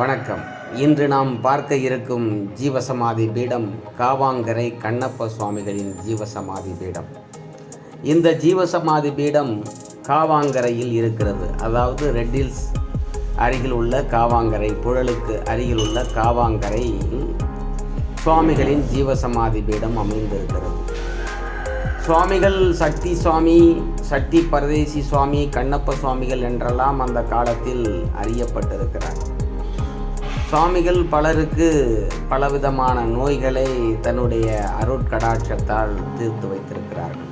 வணக்கம். இன்று நாம் பார்க்க இருக்கும் ஜீவசமாதி பீடம் காவாங்கரை கண்ணப்ப சுவாமிகளின் ஜீவசமாதி பீடம். இந்த ஜீவசமாதி பீடம் காவாங்கரையில் இருக்கிறது. அதாவது ரெட்டில்ஸ் அருகில் உள்ள காவாங்கரை புழலுக்கு அருகில் உள்ள காவாங்கரை சுவாமிகளின் ஜீவசமாதி பீடம் அமைந்திருக்கிறது. சுவாமிகள் சக்தி சுவாமி சக்தி பரதேசி சுவாமி கண்ணப்ப சுவாமிகள் என்றெல்லாம் அந்த காலத்தில் அறியப்பட்டிருக்கிறார். சுவாமிகள் பலருக்கு பலவிதமான நோய்களை தன்னுடைய அருட்கடாட்சத்தால் தீர்த்து வைத்திருக்கிறார்கள்.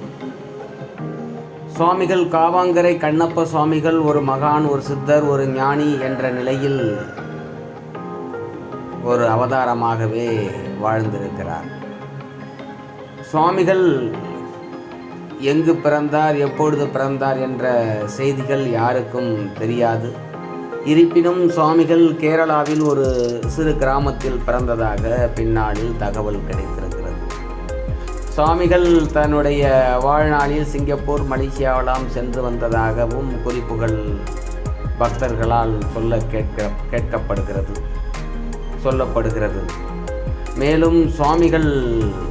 சுவாமிகள் காவாங்கரை கண்ணப்ப சுவாமிகள் ஒரு மகான் ஒரு சித்தர் ஒரு ஞானி என்ற நிலையில் ஒரு அவதாரமாகவே வாழ்ந்திருக்கிறார். சுவாமிகள் எங்கு பிறந்தார் எப்பொழுது பிறந்தார் என்ற செய்திகள் யாருக்கும் தெரியாது. இருப்பினும் சுவாமிகள் கேரளாவில் ஒரு சிறு கிராமத்தில் பிறந்ததாக பின்னாளில் தகவல் கிடைத்திருக்கிறது. சுவாமிகள் தன்னுடைய வாழ்நாளில் சிங்கப்பூர் மலேசியாவெல்லாம் சென்று வந்ததாகவும் குறிப்புகள் பக்தர்களால் சொல்ல கேட்க கேட்கப்படுகிறது சொல்லப்படுகிறது. மேலும் சுவாமிகள்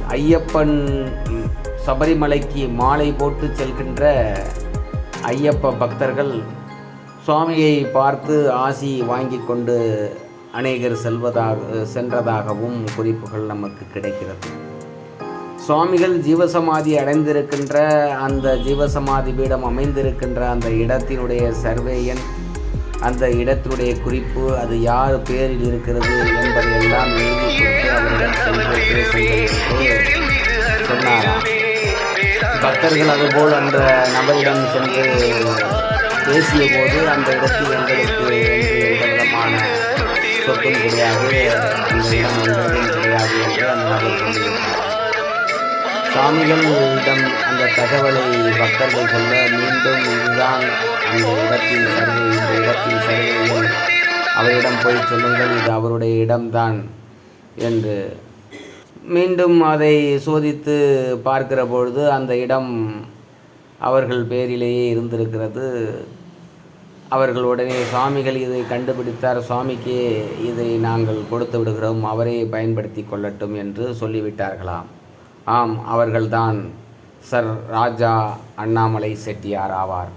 ஐயப்பன் சபரிமலைக்கு மாலை போட்டு செல்கின்ற ஐயப்ப பக்தர்கள் சுவாமியை பார்த்து ஆசி வாங்கி கொண்டு அநேகர் செல்வதாக சென்றதாகவும் குறிப்புகள் நமக்கு கிடைக்கிறது. சுவாமிகள் ஜீவசமாதி அடைந்திருக்கின்ற அந்த ஜீவசமாதி பீடம் அமைந்திருக்கின்ற அந்த இடத்தினுடைய சர்வேயன் அந்த இடத்தினுடைய குறிப்பு அது யார் பேரில் இருக்கிறது என்பதையெல்லாம் எழுதி கொடுத்து அவரிடம் சென்று என்று சொன்னாராம். பக்தர்கள் அதுபோல் அந்த நபரிடம் சென்று பேசிய போது அந்த இடத்தில் எங்களுக்கு எந்த விதமான சொத்தும் கிடையாது. அந்த இடம் எங்களுக்கும் கிடையாது என்று அந்த நபர் சொல்லியிருந்தார் அந்த தகவலை பக்தர்கள் சொல்ல மீண்டும் இதுதான் அந்த இடத்தின் சர்வே இந்த இடத்தின் சர்வேயில் அவரிடம் போய் சொல்லுங்கள் இது அவருடைய இடம்தான் என்று. மீண்டும் அதை சோதித்து பார்க்கிற பொழுது அந்த இடம் அவர்கள் பேரிலேயே இருந்திருக்கிறது. அவர்கள் உடனே சுவாமிகள் இதை கண்டுபிடித்தார். சுவாமிக்கு இதை நாங்கள் கொடுத்து விடுகிறோம். அவரே பயன்படுத்தி கொள்ளட்டும் என்று சொல்லிவிட்டார்களாம். ஆம் அவர்கள்தான் சர் ராஜா அண்ணாமலை செட்டியார் ஆவார்.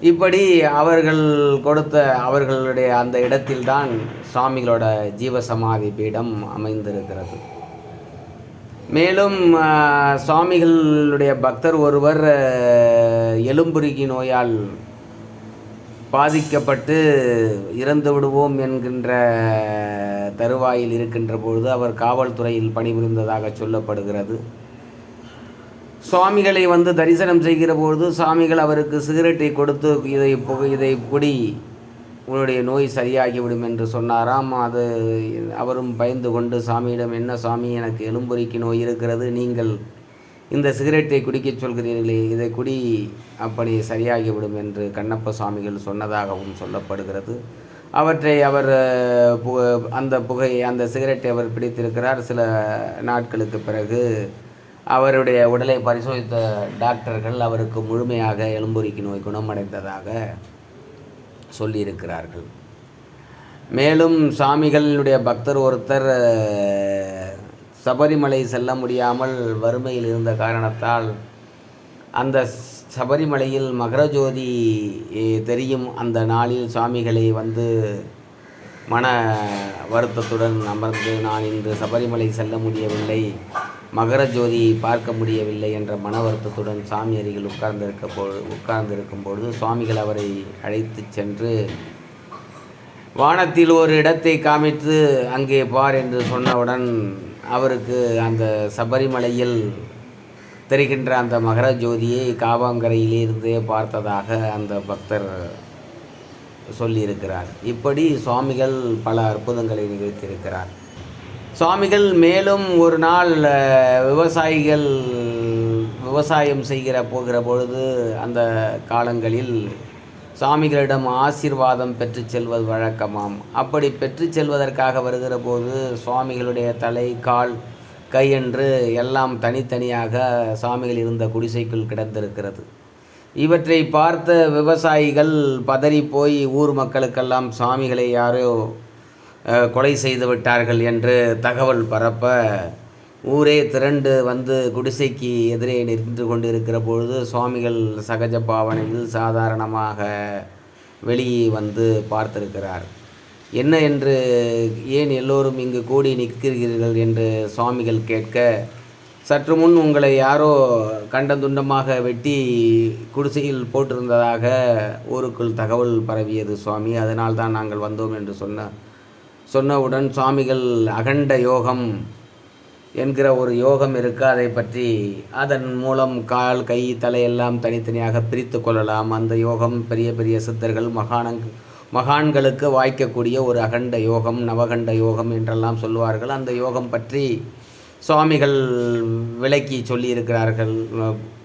இப்படி அவர்கள் கொடுத்த அவர்களுடைய அந்த இடத்தில்தான் சுவாமிகளோட ஜீவசமாதி பீடம் அமைந்திருக்கிறது. மேலும் சுவாமிகளுடைய பக்தர் ஒருவர் எலும்புருகி நோயால் பாதிக்கப்பட்டு இறந்து விடுவோம் என்கின்ற தருவாயில் இருக்கின்ற பொழுது அவர் காவல்துறையில் பணிபுரிந்ததாக சொல்லப்படுகிறது. சுவாமிகளை வந்து தரிசனம் செய்கிற பொழுது சுவாமிகள் அவருக்கு சிகரெட்டை கொடுத்து இதை இதை குடி உன்னுடைய நோய் சரியாகிவிடும் என்று சொன்னாராம். அது அவரும் பயந்து கொண்டு சாமியிடம் என்ன சாமி எனக்கு எலும்புரிக்கு நோய் இருக்கிறது நீங்கள் இந்த சிகரெட்டை குடிக்கச் சொல்கிறீர்களே இதை குடி அப்படி சரியாகிவிடும் என்று கண்ணப்ப சுவாமிகள் சொன்னதாகவும் சொல்லப்படுகிறது. அவற்றை அவர் பு- அந்த புகை அந்த சிகரெட்டை அவர் பிடித்திருக்கிறார். சில நாட்களுக்கு பிறகு அவருடைய உடலை பரிசோதித்த டாக்டர்கள் அவருக்கு முழுமையாக எலும்புரிக்கு நோய் குணமடைந்ததாக சொல்லியிருக்கிறார்கள். மேலும் சாமிகளுடைய பக்தர் ஒருத்தர் சபரிமலை செல்ல முடியாமல் வறுமையில் இருந்த காரணத்தால் அந்த சபரிமலையில் மகரஜோதி தெரியும். அந்த நாளில் சுவாமிகளை வந்து மன வருத்தத்துடன் அமர்ந்து நான் இன்று சபரிமலை செல்ல முடியவில்லை. மகர ஜோதியை பார்க்க முடியவில்லை என்ற மன வருத்தத்துடன் சாமி அருகில் உட்கார்ந்திருக்க உட்கார்ந்திருக்கும் பொழுது சுவாமிகள் அவரை அழைத்து சென்று வானத்தில் ஒரு இடத்தை காமித்து அங்கே பார் என்று சொன்னவுடன் அவருக்கு அந்த சபரிமலையில் தெரிகின்ற அந்த மகர ஜோதியை காவாங்கரையிலிருந்தே பார்த்ததாக அந்த பக்தர் சொல்லியிருக்கிறார். இப்படி சுவாமிகள் பல அற்புதங்களை நிகழ்த்தியிருக்கிறார். சுவாமிகள் மேலும் ஒரு நாள் விவசாயிகள் விவசாயம் செய்கிற போகிற பொழுது அந்த காலங்களில் சுவாமிகளிடம் ஆசீர்வாதம் பெற்று செல்வது வழக்கமாம். அப்படி பெற்று செல்வதற்காக வருகிற போது சுவாமிகளுடைய தலை கால் கை என்று எல்லாம் தனித்தனியாக சுவாமிகள் இருந்த குடிசைக்குள் கிடந்திருக்கிறது. இவற்றை பார்த்த விவசாயிகள் பதறி போய் ஊர் மக்களுக்கெல்லாம் சுவாமிகளை யாரோ கொலை செய்து விட்டார்கள் என்று தகவல் பரப்ப ஊரே திரண்டு வந்து குடிசைக்கு எதிரே நின்று கொண்டிருக்கிற பொழுது சுவாமிகள் சகஜ பாவனையில் சாதாரணமாக வெளியே வந்து பார்த்திருக்கிறார். என்ன என்று ஏன் எல்லோரும் இங்கு கூடி நிற்கிறீர்கள் என்று சுவாமிகள் கேட்க சற்று முன் உங்களை யாரோ கண்டந்துண்டமாக வெட்டி குடிசையில் போட்டிருந்ததாக ஊருக்குள் தகவல் பரவியது சுவாமி. அதனால் தான் நாங்கள் வந்தோம் என்று சொன்ன சொன்னவுடன் சுவாமிகள் அகண்ட யோகம் என்கிற ஒரு யோகம் இருக்கு. அதை பற்றி அதன் மூலம் கால் கை தலையெல்லாம் தனித்தனியாக பிரித்து கொள்ளலாம். அந்த யோகம் பெரிய பெரிய சித்தர்கள் மகானங் மகான்களுக்கு வாய்க்கக்கூடிய ஒரு அகண்ட யோகம் நவகண்ட யோகம் என்றெல்லாம் சொல்லுவார்கள். அந்த யோகம் பற்றி சுவாமிகள் விளக்கி சொல்லியிருக்கிறார்கள்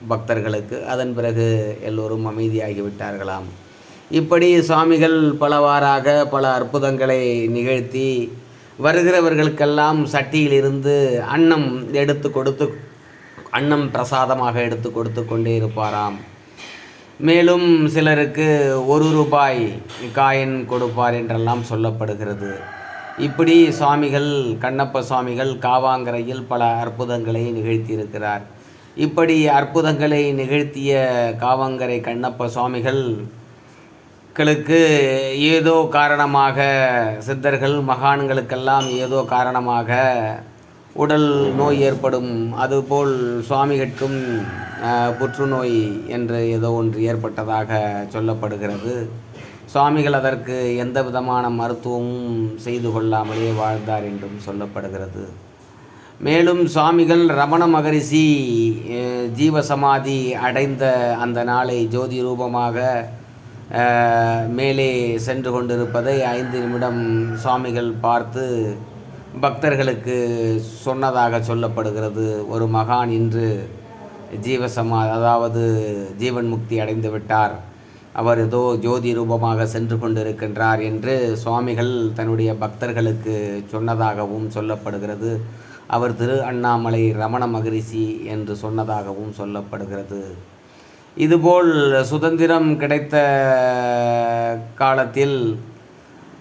பக்தர்களுக்கு. அதன் பிறகு எல்லோரும் அமைதியாகி விட்டார்களாம். இப்படி சுவாமிகள் பலவாறாக பல அற்புதங்களை நிகழ்த்தி வருகிறவர்களுக்கெல்லாம் சட்டியிலிருந்து அன்னம் எடுத்து கொடுத்து அன்னம் பிரசாதமாக எடுத்து கொடுத்து கொண்டே இருப்பாராம். மேலும் சிலருக்கு ஒரு ரூபாய் காயின் கொடுப்பார் என்றெல்லாம் சொல்லப்படுகிறது. இப்படி சுவாமிகள் கண்ணப்ப சுவாமிகள் காவாங்கரையில் பல அற்புதங்களை நிகழ்த்தியிருக்கிறார். இப்படி அற்புதங்களை நிகழ்த்திய காவாங்கரை கண்ணப்ப சுவாமிகள் களுக்கு ஏதோ காரணமாக சித்தர்கள் மகான்களுக்கெல்லாம் ஏதோ காரணமாக உடல் நோய் ஏற்படும் அதுபோல் சுவாமிகட்கும் புற்றுநோய் என்று ஏதோ ஒன்று ஏற்பட்டதாக சொல்லப்படுகிறது. சுவாமிகள் அதற்கு எந்த விதமான மருத்துவமும் செய்து கொள்ளாமலே வாழ்ந்தார் என்றும் சொல்லப்படுகிறது. மேலும் சுவாமிகள் ரமண மகரிஷி ஜீவசமாதி அடைந்த அந்த நாளை ஜோதி ரூபமாக மேலே சென்று கொண்டிருப்பதை ஐந்து நிமிடம் சுவாமிகள் பார்த்து பக்தர்களுக்கு சொன்னதாக சொல்லப்படுகிறது. ஒரு மகான் இன்று ஜீவசமா அதாவது ஜீவன் முக்தி அடைந்து விட்டார். அவர் ஏதோ ஜோதி ரூபமாக சென்று கொண்டிருக்கின்றார் என்று சுவாமிகள் தன்னுடைய பக்தர்களுக்கு சொன்னதாகவும் சொல்லப்படுகிறது. அவர் திரு அண்ணாமலை ரமண மகரிஷி என்று சொன்னதாகவும் சொல்லப்படுகிறது. இதுபோல் சுதந்திரம் கிடைத்த காலத்தில்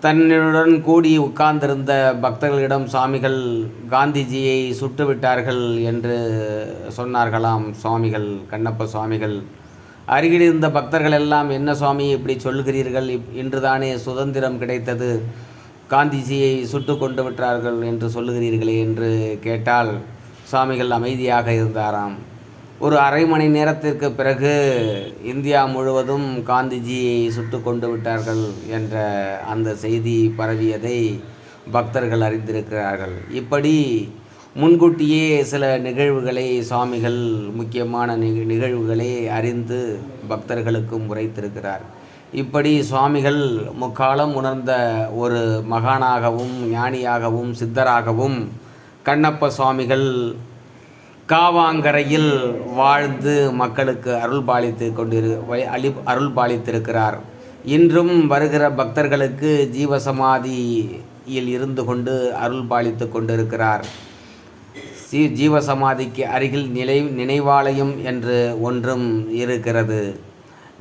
தன்னுடன் கூடி உட்கார்ந்திருந்த பக்தர்களிடம் சுவாமிகள் காந்திஜியை சுட்டுவிட்டார்கள் என்று சொன்னார்களாம். சுவாமிகள் கண்ணப்ப சுவாமிகள் அருகில் இருந்த பக்தர்கள் எல்லாம் என்ன சுவாமி இப்படி சொல்கிறீர்கள்? இப்- இன்றுதானே சுதந்திரம் கிடைத்தது. காந்திஜியை சுட்டு கொண்டு விட்டார்கள் என்று சொல்லுகிறீர்களே என்று கேட்டால் சுவாமிகள் அமைதியாக இருந்தாராம். ஒரு அரை மணி நேரத்திற்கு பிறகு இந்தியா முழுவதும் காந்திஜியை சுட்டு கொண்டு விட்டார்கள் என்ற அந்த செய்தி பரவியதை பக்தர்கள் அறிந்திருக்கிறார்கள். இப்படி முன்கூட்டியே சில நிகழ்வுகளை சுவாமிகள் முக்கியமான நிக நிகழ்வுகளை அறிந்து பக்தர்களுக்கும் உரைத்திருக்கிறார். இப்படி சுவாமிகள் முக்காலம் உணர்ந்த ஒரு மகானாகவும் ஞானியாகவும் சித்தராகவும் கண்ணப்ப சுவாமிகள் காவாங்கரையில் வாழ்ந்து மக்களுக்கு அருள் பாலித்து கொண்டிரு அழி அருள் பாலித்திருக்கிறார். இன்றும் வருகிற பக்தர்களுக்கு ஜீவசமாதியில் இருந்து கொண்டு அருள் பாலித்து கொண்டிருக்கிறார். சி ஜீவசமாதிக்கு அருகில் நிலை நினைவாலயம் என்று ஒன்றும் இருக்கிறது.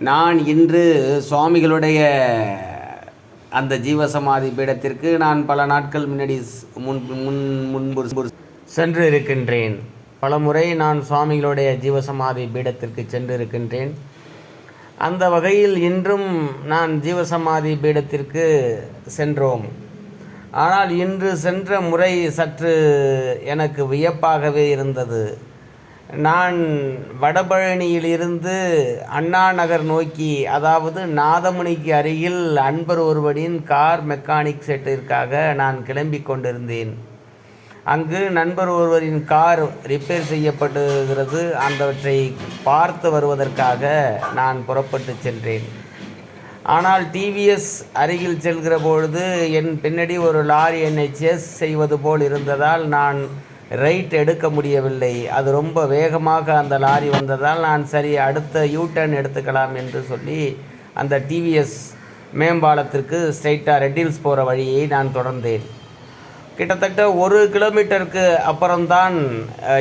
நான் இன்று சுவாமிகளுடைய அந்த ஜீவசமாதி பீடத்திற்கு நான் பல நாட்கள் முன்னாடி முன் முன் முன்பு சென்று இருக்கின்றேன் பலமுறை நான் சுவாமிகளுடைய ஜீவசமாதி பீடத்திற்கு சென்றிருக்கின்றேன். அந்த வகையில் இன்றும் நான் ஜீவசமாதி பீடத்திற்கு சென்றோம். ஆனால் இன்று சென்ற முறை சற்று எனக்கு வியப்பாகவே இருந்தது. நான் வடபழனியிலிருந்து அண்ணா நகர் நோக்கி அதாவது நாதமுனிக்கு அருகில் அன்பர் ஒருவரின் கார் மெக்கானிக் செட்டிற்காக நான் கிளம்பி கொண்டிருந்தேன். அங்கு நண்பர் ஒருவரின் கார் ரிப்பேர் செய்யப்படுகிறது அந்தவற்றை பார்த்து வருவதற்காக நான் புறப்பட்டு சென்றேன். ஆனால் டிவிஎஸ் அருகில் செல்கிற பொழுது என் பின்னாடி ஒரு லாரி என்னை சேஸ் செய்வது போல் இருந்ததால் நான் ரைட் எடுக்க முடியவில்லை. அது ரொம்ப வேகமாக அந்த லாரி வந்ததால் நான் சரி அடுத்த யூ டர்ன் எடுத்துக்கலாம் என்று சொல்லி அந்த டிவிஎஸ் மேம்பாலத்திற்கு ஸ்ட்ரைட்டாக ரெட்டில்ஸ் போகிற வழியை நான் தொடர்ந்தேன். கிட்டத்தட்ட ஒரு கிலோமீட்டருக்கு அப்புறம்தான்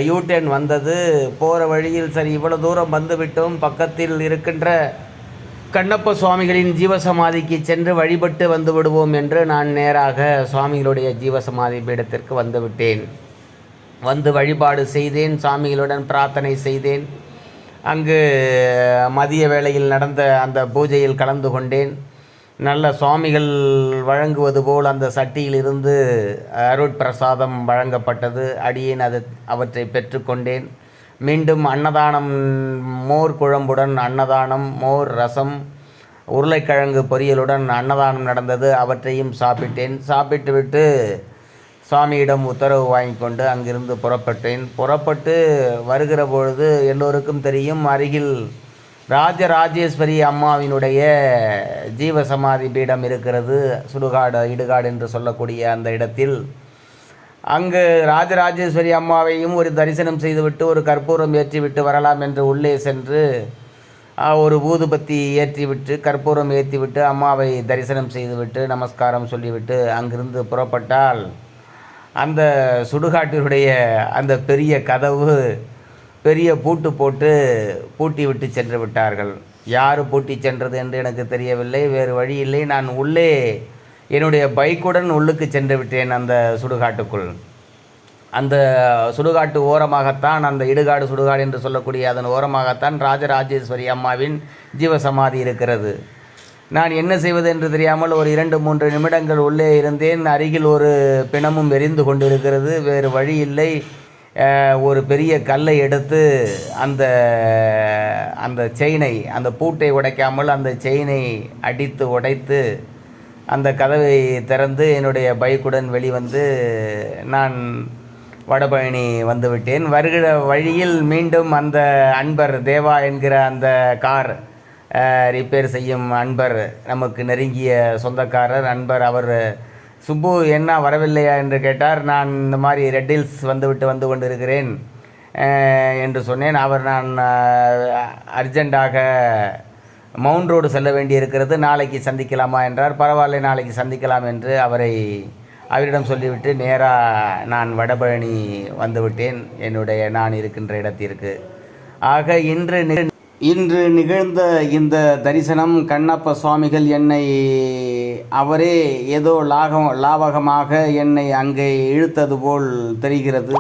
யூ வந்தது. போகிற வழியில் சரி இவ்வளோ தூரம் வந்துவிட்டோம். பக்கத்தில் இருக்கின்ற கண்ணப்ப சுவாமிகளின் ஜீவசமாதிக்கு சென்று வழிபட்டு வந்து விடுவோம் என்று நான் நேராக சுவாமிகளுடைய ஜீவசமாதி பீடத்திற்கு வந்துவிட்டேன். வந்து வழிபாடு செய்தேன் சாமிகளுடன் பிரார்த்தனை செய்தேன். அங்கு மதிய வேளையில் நடந்த அந்த பூஜையில் கலந்து கொண்டேன். நல்ல சுவாமிகள் வழங்குவது போல் அந்த சட்டியிலிருந்து அருட்பிரசாதம் வழங்கப்பட்டது. அடியேன் அது அவற்றை பெற்றுக்கொண்டேன். மீண்டும் அன்னதானம் மோர் குழம்புடன் அன்னதானம் மோர் ரசம் உருளைக்கிழங்கு பொரியலுடன் அன்னதானம் நடந்தது. அவற்றையும் சாப்பிட்டேன். சாப்பிட்டுவிட்டு சுவாமியிடம் உத்தரவு வாங்கி கொண்டு அங்கிருந்து புறப்பட்டேன். புறப்பட்டு வருகிற பொழுது எல்லோருக்கும் தெரியும் அருகில் ராஜராஜேஸ்வரி அம்மாவினுடைய ஜீவசமாதி பீடம் இருக்கிறது சுடுகாடு இடுகாடு என்று சொல்லக்கூடிய அந்த இடத்தில். அங்கு ராஜராஜேஸ்வரி அம்மாவையும் ஒரு தரிசனம் செய்துவிட்டு ஒரு கற்பூரம் ஏற்றிவிட்டு வரலாம் என்று உள்ளே சென்று ஒரு ஊதுபத்தி ஏற்றிவிட்டு கற்பூரம் ஏற்றிவிட்டு அம்மாவை தரிசனம் செய்துவிட்டு நமஸ்காரம் சொல்லிவிட்டு அங்கிருந்து புறப்பட்டால் அந்த சுடுகாட்டினுடைய அந்த பெரிய கதவு பெரிய பூட்டு போட்டு பூட்டி விட்டு சென்று விட்டார்கள். யார் பூட்டி சென்றது என்று எனக்கு தெரியவில்லை. வேறு வழி இல்லை. நான் உள்ளே என்னுடைய பைக்குடன் உள்ளுக்கு சென்று விட்டேன் அந்த சுடுகாட்டுக்குள். அந்த சுடுகாட்டு ஓரமாகத்தான் அந்த இடுகாடு சுடுகாடு என்று சொல்லக்கூடிய அதன் ஓரமாகத்தான் ராஜராஜேஸ்வரி அம்மாவின் ஜீவசமாதி இருக்கிறது. நான் என்ன செய்வது என்று தெரியாமல் ஒரு இரண்டு மூன்று நிமிடங்கள் உள்ளே இருந்தேன். அருகில் ஒரு பிணமும் எரிந்து கொண்டிருக்கிறது. வேறு வழி இல்லை. ஒரு பெரிய கல்லை எடுத்து அந்த அந்த செயினை அந்த பூட்டை உடைக்காமல் அந்த செயினை அடித்து உடைத்து அந்த கதவை திறந்து என்னுடைய பைக்குடன் வெளிவந்து நான் வடபழனி வந்துவிட்டேன். வருகிற வழியில் மீண்டும் அந்த அன்பர் தேவா என்கிற அந்த கார் ரிப்பேர் செய்யும் அன்பர் நமக்கு நெருங்கிய சொந்தக்காரர். அன்பர் அவர் சுப்பு என்ன வரவில்லையா என்று கேட்டார். நான் இந்த மாதிரி ரெட் ஹில்ஸ் வந்துவிட்டு வந்து கொண்டிருக்கிறேன் என்று சொன்னேன். அவர் நான் அர்ஜெண்டாக மவுண்ட் ரோடு செல்ல வேண்டியிருக்கிறது. நாளைக்கு சந்திக்கலாமா என்றார். பரவாயில்ல நாளைக்கு சந்திக்கலாம் என்று அவரை அவரிடம் சொல்லிவிட்டு நேராக நான் வடபழனி வந்துவிட்டேன். என்னுடைய நான் இருக்கின்ற இடத்திற்கு. ஆக இன்று இன்று நிகழ்ந்த இந்த தரிசனம் கண்ணப்ப சுவாமிகள் என்னை அவரே ஏதோ லாகம் லாவகமாக என்னை அங்கே இழுத்தது போல் தெரிகிறது.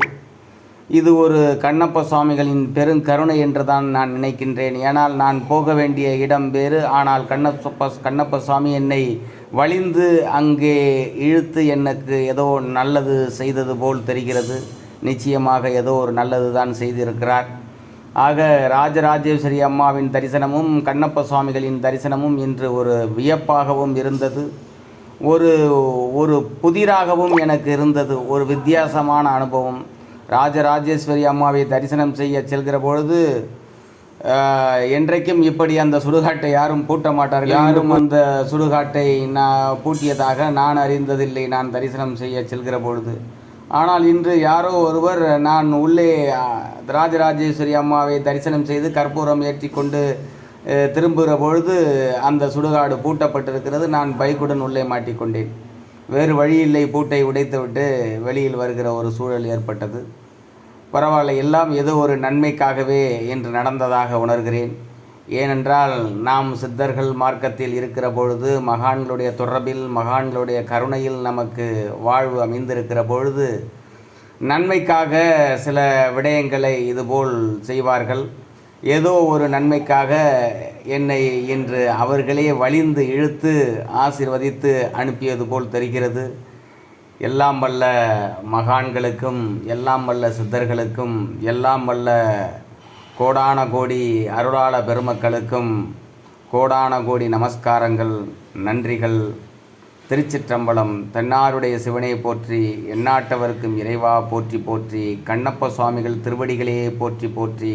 இது ஒரு கண்ணப்ப சுவாமிகளின் பெருங்கருணை என்று தான் நான் நினைக்கின்றேன். ஏனால் நான் போக வேண்டிய இடம் வேறு. ஆனால் கண்ணப்ப கண்ணப்ப சுவாமி என்னை வழிந்து அங்கே இழுத்து எனக்கு ஏதோ நல்லது செய்தது போல் தெரிகிறது. நிச்சயமாக ஏதோ ஒரு நல்லது தான் செய்திருக்கிறார். ஆக ராஜராஜேஸ்வரி அம்மாவின் தரிசனமும் கண்ணப்ப சுவாமிகளின் தரிசனமும் இன்று ஒரு வியப்பாகவும் இருந்தது. ஒரு ஒரு புதிராகவும் எனக்கு இருந்தது. ஒரு வித்தியாசமான அனுபவம். ராஜராஜேஸ்வரி அம்மாவை தரிசனம் செய்ய செல்கிற பொழுது என்றைக்கும் இப்படி அந்த சுடுகாட்டை யாரும் பூட்ட மாட்டார்கள். யாரும் அந்த சுடுகாட்டை நான் பூட்டியதாக நான் அறிந்ததில்லை. நான் தரிசனம் செய்ய செல்கிற பொழுது. ஆனால் இன்று யாரோ ஒருவர் நான் உள்ளே ராஜராஜேஸ்வரி அம்மாவை தரிசனம் செய்து கற்பூரம் ஏற்றி கொண்டு திரும்புகிற பொழுது அந்த சுடுகாடு பூட்டப்பட்டிருக்கிறது. நான் பைக்குடன் உள்ளே மாட்டிக்கொண்டேன் வேறு வழியில்லை பூட்டை உடைத்துவிட்டு வெளியில் வருகிற ஒரு சூழல் ஏற்பட்டது. பரவாயில்ல. எல்லாம் ஏதோ ஒரு நன்மைக்காகவே என்று நடந்ததாக உணர்கிறேன். ஏனென்றால் நாம் சித்தர்கள் மார்க்கத்தில் இருக்கிற பொழுது மகான்களுடைய தொடர்பில் மகான்களுடைய கருணையில் நமக்கு வாழ்வு அமைந்திருக்கிற பொழுது நன்மைக்காக சில விடயங்களை இதுபோல் செய்வார்கள். ஏதோ ஒரு நன்மைக்காக என்னை இன்று அவர்களே வலிந்து இழுத்து ஆசிர்வதித்து அனுப்பியது போல் தெரிகிறது. எல்லாம் வல்ல மகான்களுக்கும் எல்லாம் வல்ல சித்தர்களுக்கும் எல்லாம் வல்ல கோடான கோடி அருளாள பெருமக்களுக்கும் கோடான கோடி நமஸ்காரங்கள் நன்றிகள். திருச்சிற்றம்பலம் தென்னாருடைய சிவனை போற்றி எண்ணாட்டவருக்கும் இறைவா போற்றி போற்றி கண்ணப்ப சுவாமிகள் திருவடிகளே போற்றி போற்றி.